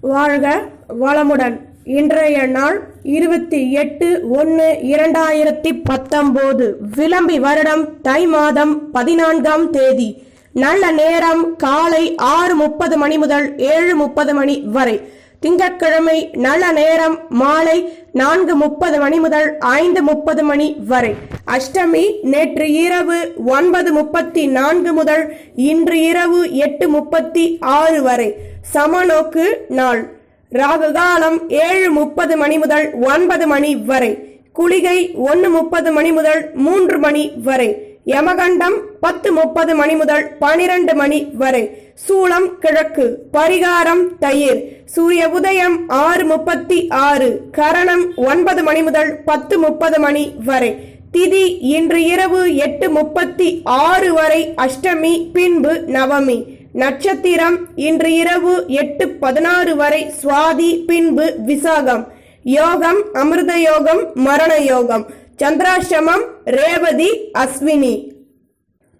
வாழ்க வளமுடன். இன்றைய நாள் இருபத்தி எட்டு ஒன்று இரண்டாயிரத்தி பத்தொம்போது. விளம்பி வருடம் தை மாதம் பதினான்காம் தேதி. நல்ல நேரம் காலை ஆறு முப்பது மணி முதல் ஏழு முப்பது மணி வரை. திங்கட்கிழமை நல்ல நேரம் மாலை நான்கு முப்பது மணி முதல் ஐந்து முப்பது மணி வரை. அஷ்டமி நேற்று இரவு ஒன்பது முப்பத்தி நான்கு முதல் இன்று இரவு எட்டு முப்பத்தி ஆறு வரை. சமநோக்கு நாள். ராகு காலம் ஏழு முப்பது மணி முதல் ஒன்பது மணி வரை. குளிகை ஒன்று முப்பது மணி முதல் மூன்று மணி வரை. யமகண்டம் பத்து முப்பது மணி முதல் பனிரெண்டு மணி வரை. சூளம் கிழக்கு. பரிகாரம் தயிர். சூரிய உதயம் ஆறு முப்பத்தி ஆறு. கரணம் ஒன்பது மணி முதல் பத்து முப்பது மணி வரை. திதி இன்று இரவு எட்டு முப்பத்தி ஆறு வரை அஷ்டமி பின்பு நவமி. நட்சத்திரம் இன்று இரவு எட்டு பதினாறு வரை சுவாதி பின்பு விசாகம். யோகம் அமிர்த யோகம் மரண யோகம். சந்திராஷ்டமம் ரேவதி அஸ்வினி.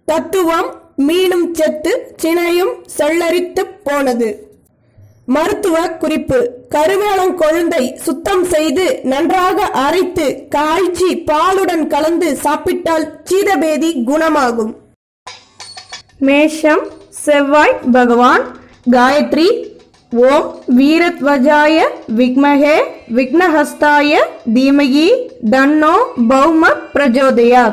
தத்துவம் மீனும் செத்து சினையும் செல்லரித்து போனது. மருத்துவ குறிப்பு. கருவேலங்கொழுந்தை சுத்தம் செய்து நன்றாக அரைத்து காய்ச்சி பாலுடன் கலந்து சாப்பிட்டால் சீதபேதி குணமாகும். மேஷம் செவ்வாய் பகவான் காயத்ரி ஓம் வீரத்வஜாய விக்மகே விக்னஹஸ்தாய தீமகி தன்னோ பௌம பிரஜோதயா.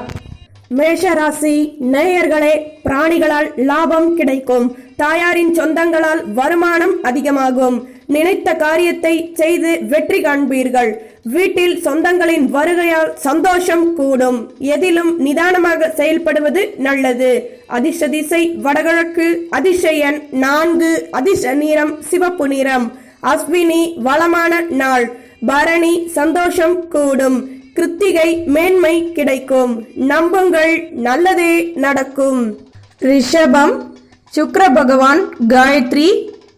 மேஷராசி நேயர்களே பிராணிகளால் லாபம் கிடைக்கும். தாயாரின் சொந்தங்களால் வருமானம் அதிகமாகும். நினைத்த காரியத்தை செய்து வெற்றி காண்பீர்கள். வீட்டில் சொந்தங்களின் வருகையால் சந்தோஷம் கூடும். எதிலும் நிதானமாக செயல்படுவது நல்லது. அதிர்ஷ திசை வடகிழக்கு அதிசயன் நான்கு அதிர்ஷ நிறம் சிவப்பு நிறம். அஸ்வினி வளமான நாள். பரணி சந்தோஷம் கூடும். கிருத்திகை மேன்மை கிடைக்கும். நம்புங்கள் நல்லதே நடக்கும். ரிஷபம் சுக்ர பகவான் காயத்ரி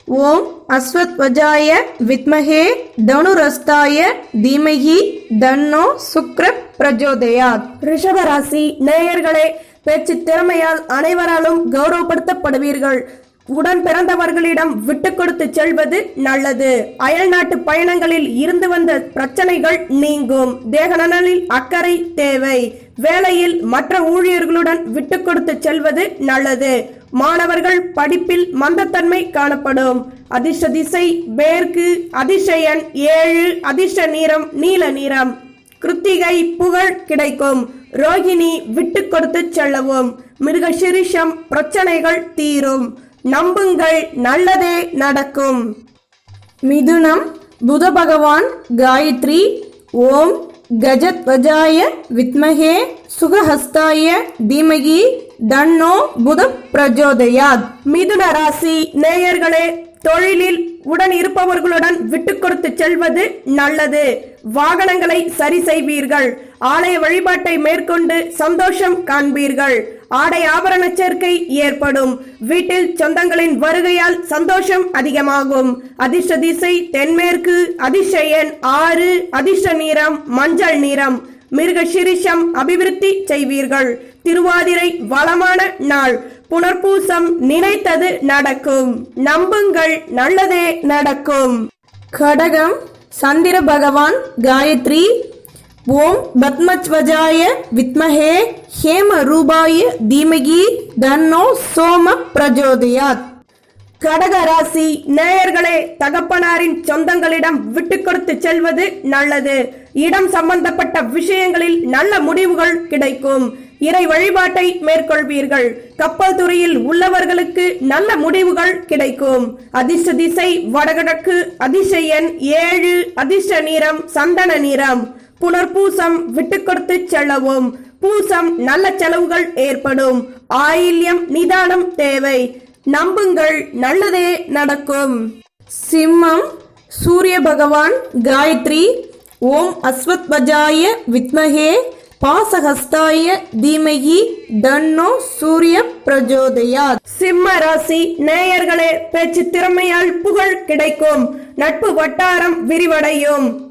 ஓம் அஸ்வத்வஜாய வித்மகே தனுரஸ்தாய தீமகி தன்னோ சுக்ர பிரஜோதயாத். ரிஷபராசி நேயர்களே பேச்சு திறமையால் அனைவராலும் கௌரவப்படுத்தப்படுவீர்கள். உடன் பிறந்தவர்களிடம் விட்டு கொடுத்து செல்வது நல்லது. அயல்நாட்டு பயணங்களில் இருந்து வந்த பிரச்சனைகள் நீங்கும். தேக நலனில் அக்கறை தேவை. வேலையில் மற்ற ஊழியர்களுடன் விட்டு கொடுத்து செல்வது நல்லது. மாணவர்கள் படிப்பில் மந்தத்தன்மை காணப்படும். அதிர்ஷ்ட திசை பேர்க்கு அதிர்ஷயன் ஏழு அதிர்ஷ்ட நீரம் நீல நிறம். கிருத்திகை புகழ் கிடைக்கும். ரோகிணி விட்டு கொடுத்து செல்லவும். மிருகசிரிஷம் பிரச்சனைகள் தீரும். நம்புங்கள் நல்லதே நடக்கும். மிதுனம் புத பகவான் காயத்ரி ஓம் கஜத்வஜாய வித்மகே சுகஹஸ்தாய தீமகி தன்னோ புத பிரஜோதயாத். மிதுன ராசி நேயர்களே தொழிலில் உடன் இருப்பவர்களுடன் விட்டு கொடுத்து செல்வது நல்லது. வாகனங்களை சரி செய்வீர்கள். ஆலய வழிபாட்டை மேற்கொண்டு சந்தோஷம் காண்பீர்கள். ஆடை ஆபரண சேர்க்கை ஏற்படும். வீட்டில் சொந்தங்களின் வருகையால் சந்தோஷம் அதிகமாகும். அதிர்ஷ்ட திசை தென்மேற்கு அதிர்ஷ்ட எண் ஆறு அதிர்ஷ்ட நிறம் மஞ்சள் நிறம். மிருக சிரிஷம் அபிவிருத்தி செய்வீர்கள். திருவாதிரை வளமான நாள். புனர்பூசம் நினைத்தது நடக்கும். நம்புங்கள் நல்லதே நடக்கும். கடகம் சந்திர பகவான் காயத்ரி ஓம் பத்மஜ்வஜாய வித்மஹே ஹேம ரூபாய தீமகி தன்னோ சோம பிரஜோதயாத். கடக ராசி நேயர்களே தகப்பனாரின் சொந்தங்களிடம் விட்டு கொடுத்து செல்வது நல்லது. இடம் சம்பந்தப்பட்ட விஷயங்களில் நல்ல முடிவுகள் கிடைக்கும். இறை வழிபாட்டை மேற்கொள்வீர்கள். கப்பல் துறையில் உள்ளவர்களுக்கு நல்ல முடிவுகள் கிடைக்கும். அதிர்ஷ்ட திசை வடகிழக்கு அதிசயன் ஏழு அதிர்ஷ்ட நிறம் சந்தன நிறம். புனர்பூசம் விட்டு கொடுத்து செல்லவும். பூசம் நல்ல செலவுகள் ஏற்படும். ஆயில்யம் நிதானம் தேவை. நம்புங்கள் நல்லதே நடக்கும். சிம்மம் சூரிய பகவான் காயத்ரி ஓம் அஸ்வத்வஜாய வித்மகே பாசஹஸ்தாய தீமகி தன்னோ சூரிய பிரஜோதயா சிம்ம ராசி நேயர்களே பேச்சு திறமையால் புகழ் கிடைக்கும். நட்பு வட்டாரம் விரிவடையும்.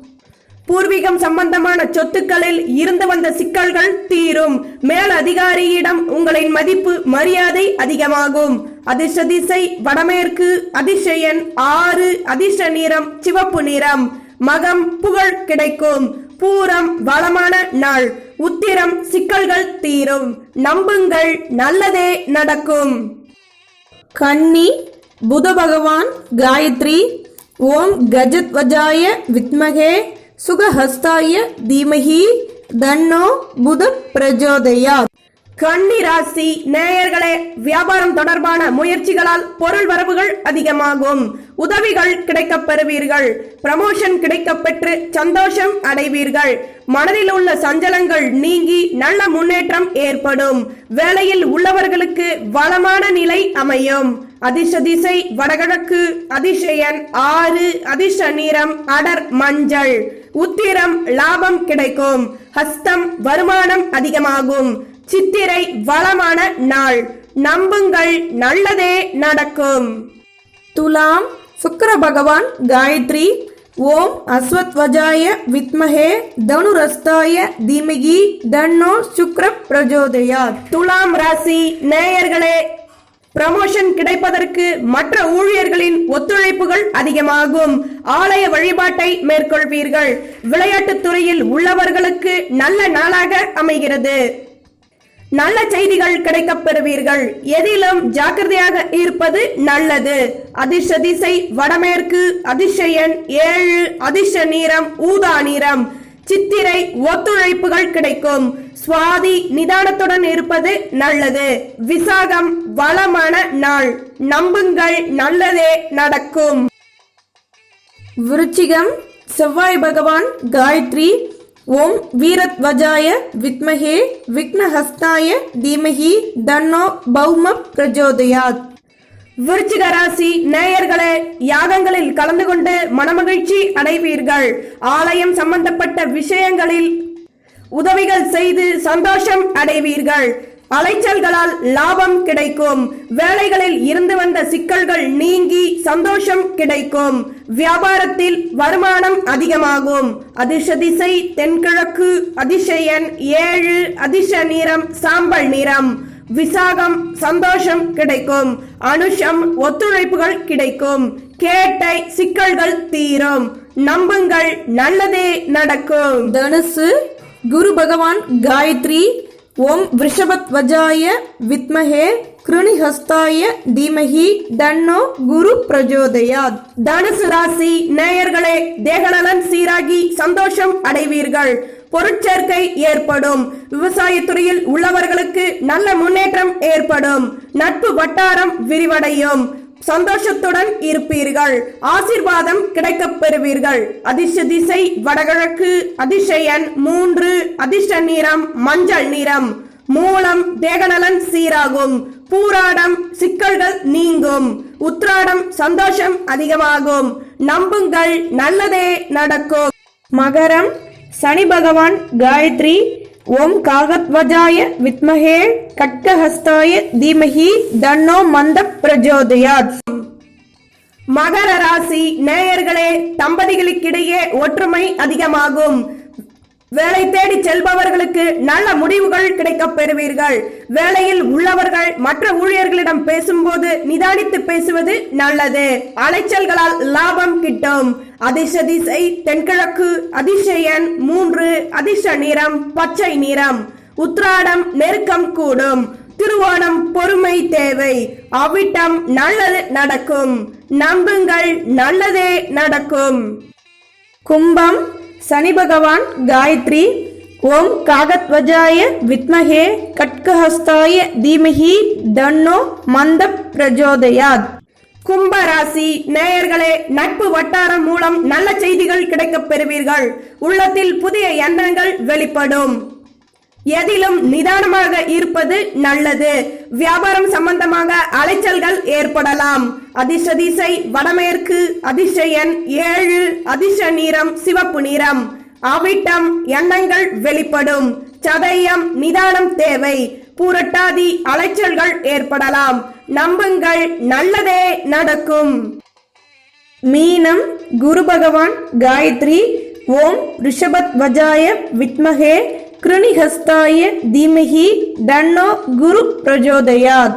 பூர்வீகம் சம்பந்தமான சொத்துக்களில் இருந்து வந்த சிக்கல்கள் தீரும். மேல் அதிகாரியிடம் உங்களின் மதிப்பு மரியாதை அதிகமாகும். அதிர்ஷ்ட திசை வடமேற்கு அதிர்ஷயன் ஆறு அதிர்ஷ்ட நிறம் சிவப்பு நிறம். மகம் புகழ் கிடைக்கும். பூரம் வளமான நாள். உத்திரம் சிக்கல்கள் தீரும். நம்புங்கள் நல்லதே நடக்கும். கன்னி புத பகவான் காயத்ரி. ஓம் கஜத்வஜாய வித்மகே. சுகஹஸ்தாய தீமகி தன்னோ புத பிரஜோதயா கன்னி ராசி நேயர்களே வியாபாரம் தொடர்பான முயற்சிகளால் பொருள் வரவுகள் அதிகமாகும். உதவிகள் கிடைக்கப் பெறுவீர்கள். ப்ரமோஷன் கிடைக்கப் பெற்று சந்தோஷம் அடைவீர்கள். மனதில் உள்ள சஞ்சலங்கள் நீங்கி நல்ல முன்னேற்றம் ஏற்படும். வேலையில் உள்ளவர்களுக்கு வளமான நிலை அமையும். அதிர்ஷ திசை வடகிழக்கு அதிசயன் ஆறு அதிர்ஷ்ட நிறம் அடர் மஞ்சள். உத்திரம் லாபம் கிடைக்கும். ஹஸ்தம் வருமானம் அதிகமாகும். சித்திரை வளமான நாள். நம்புங்கள் நல்லதே நடக்கும். துலாம் சுக்கிர பகவான் காயத்ரி. ஓம் அஸ்வத்வஜாய வித்மகே தனுரஸ்தாய தீமகி தன்னோ சுக்ர பிரஜோதயா துலாம் ராசி நேயர்களே ப்ரமோஷன் கிடைப்பதற்கு மற்ற ஊழியர்களின் ஒத்துழைப்புகள் அதிகமாகும். ஆலய வழிபாட்டை மேற்கொள்வீர்கள். விளையாட்டுத் துறையில் உள்ளவர்களுக்கு நல்ல நாளாக அமைகிறது. நல்ல செய்திகள் கிடைக்கப் பெறுவீர்கள் எதிலும் ஜாக்கிரதையாக இருப்பது நல்லது. அதிர்ஷ திசை வடமேற்கு அதிர்ஷயன் ஏழு அதிர்ஷ நீரம் ஊதா நீரம் சித்திரை ஒத்துழைப்புகள் கிடைக்கும். சுவாதி நிதானத்துடன் இருப்பது நல்லது. விசாகம் வளமான நாள். நம்புங்கள் நல்லதே நடக்கும். விருச்சிகம் செவ்வாய் பகவான் காயத்ரி ஓம் வீரத்வஜாய வித்மகே விக்னஹஸ்தாய தீமகி தன்னோ பௌம பிரஜோதயாத். விருச்சிக ராசி நேயர்களே யாகங்களில் கலந்து கொண்டு மனமகிழ்ச்சி அடைவீர்கள். ஆலயம் சம்பந்தப்பட்ட விஷயங்களில் உதவிகள் செய்து சந்தோஷம் அடைவீர்கள். அலைச்சல்களால் லாபம் கிடைக்கும். வேலைகளில் இருந்து வந்த சிக்கல்கள் நீங்கி சந்தோஷம் கிடைக்கும். வியாபாரத்தில் வருமானம் அதிகமாகும். அதிர்ஷதிசை தென்கிழக்கு அதிசயன் ஏழு அதிர்ஷ நிறம் சாம்பல் நிறம். விசாகம் சந்தோஷம் கிடைக்கும். அனுஷம் ஒத்துழைப்புகள் கிடைக்கும். கேட்டை சிக்கல்கள் தீரும். நம்புங்கள் நல்லதே நடக்கும். தனுசு குரு பகவான் காயத்ரி ஓம் விஷபத்வஜாய வித்மகே கிருணிஹஸ்தாய தீமஹி தன்னோ குரு பிரஜோதயாத். தனுசு ராசி நேயர்களே தேகநலன் சீராகி சந்தோஷம் அடைவீர்கள். பொருட்சேர்க்கை ஏற்படும். விவசாயத்துறையில் உள்ளவர்களுக்கு நல்ல முன்னேற்றம் ஏற்படும். நட்பு வட்டாரம் விரிவடையும். சந்தோஷத்துடன் இருப்பீர்கள். ஆசிர்வாதம் கிடைக்கப் பெறுவீர்கள் அதிர்ஷ்ட திசை வடகிழக்கு அதிர்ஷயன் மூன்று அதிர்ஷ்ட நிறம் மஞ்சள் நிறம். மூலம் தேகநலன் சீராகும். பூராடம் சிக்கல்கள் நீங்கும். உத்ராடம் சந்தோஷம் அதிகமாகும். நம்புங்கள் நல்லதே நடக்கும். மகரம் சனி பகவான் காயத்ரி ஓம் காகத்வஜாய வித்மகே கட்டஹஸ்தாய தீமகி தன்னோ மந்த பிரஜோதயாத். மகர ராசி நேயர்களே தம்பதிகளுக்கிடையே ஒற்றுமை அதிகமாகும். வேலை தேடி செல்பவர்களுக்கு நல்ல முடிவுகள் கிடைக்கப் பெறுவீர்கள். வேலையில் உள்ளவர்கள் மற்ற ஊழியர்களிடம் பேசும்போது நிதானித்து பேசுவது நல்லது. அலைச்சல்களால் லாபம் கிட்டும். அதிர்ஷ்ட திசை தென்கிழக்கு அதிசயன் மூன்று அதிர்ஷ நிறம் பச்சை நிறம். உத்ராடம் நெருக்கம் கூடும். திருவோணம் பொறுமை தேவை. அவிட்டம் நல்லது நடக்கும். நம்புங்கள் நல்லதே நடக்கும். கும்பம் சனி பகவான் காயத்ரி ஓம் காகத்வஜாய வித்மகே கட்கஹஸ்தாய தீமஹி தன்னோ மந்த பிரஜோதயாத். கும்ப ராசி நேயர்களே நட்பு வட்டாரம் மூலம் நல்ல செய்திகள் கிடைக்கப் பெறுவீர்கள். உள்ளத்தில் புதிய எண்ணங்கள் வெளிப்படும். எதிலும் நிதானமாக இருப்பது நல்லது. வியாபாரம் சம்பந்தமாக அலைச்சல்கள் ஏற்படலாம். அதிர்ஷ்ட திசை வடமேற்கு அதிர்ஷ்ட எண் ஏழு அதிர்ஷ்ட நிறம் சிவப்பு நிறம். அவிட்டம் எண்ணங்கள் வெளிப்படும். சதயம் நிதானம் தேவை. பூரட்டாதி அலைச்சல்கள் ஏற்படலாம். நம்புங்கள் நல்லதே நடக்கும். மீனம் குரு பகவான் காயத்ரி ஓம் ரிஷபத் வஜாய வித்மகே. கிருணிகஸ்தாய தீமகி தன்னோ குரு பிரஜோதயாத்.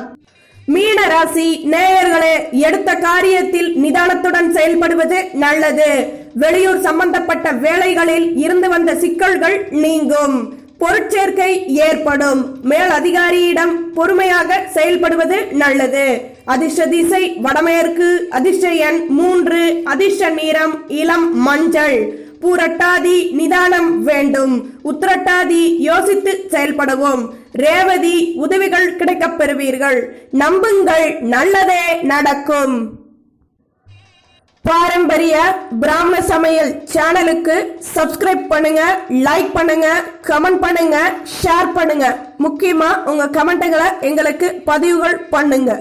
மீன ராசி நேயர்களே எடுத்த காரியத்தில் நிதானத்துடன் செயல்படுவது நல்லது. வெளியூர் சம்பந்தப்பட்ட வேலைகளில் இருந்து வந்த சிக்கல்கள் நீங்கும். பொருட்சேர்க்கை ஏற்படும். மேல் அதிகாரியிடம் பொறுமையாக செயல்படுவது நல்லது. அதிர்ஷ்ட திசை வடமேற்கு அதிர்ஷ்ட எண் மூன்று அதிர்ஷ்ட நிறம் இளம் மஞ்சள். பூரட்டாதி நிதானம் வேண்டும். உத்திரட்டாதி யோசித்து செயல்படவும். ரேவதி உதவிகள் கிடைக்கப் பெறுவீர்கள். நம்புங்கள் நல்லதே நடக்கும். பாரம்பரிய பிராமண சமையல் சேனலுக்கு சப்ஸ்கிரைப் பண்ணுங்க லைக் பண்ணுங்க கமெண்ட் பண்ணுங்க ஷேர் பண்ணுங்க. முக்கியமா உங்க கமெண்ட்டுகளை எங்களுக்கு பதிவுகள் பண்ணுங்க.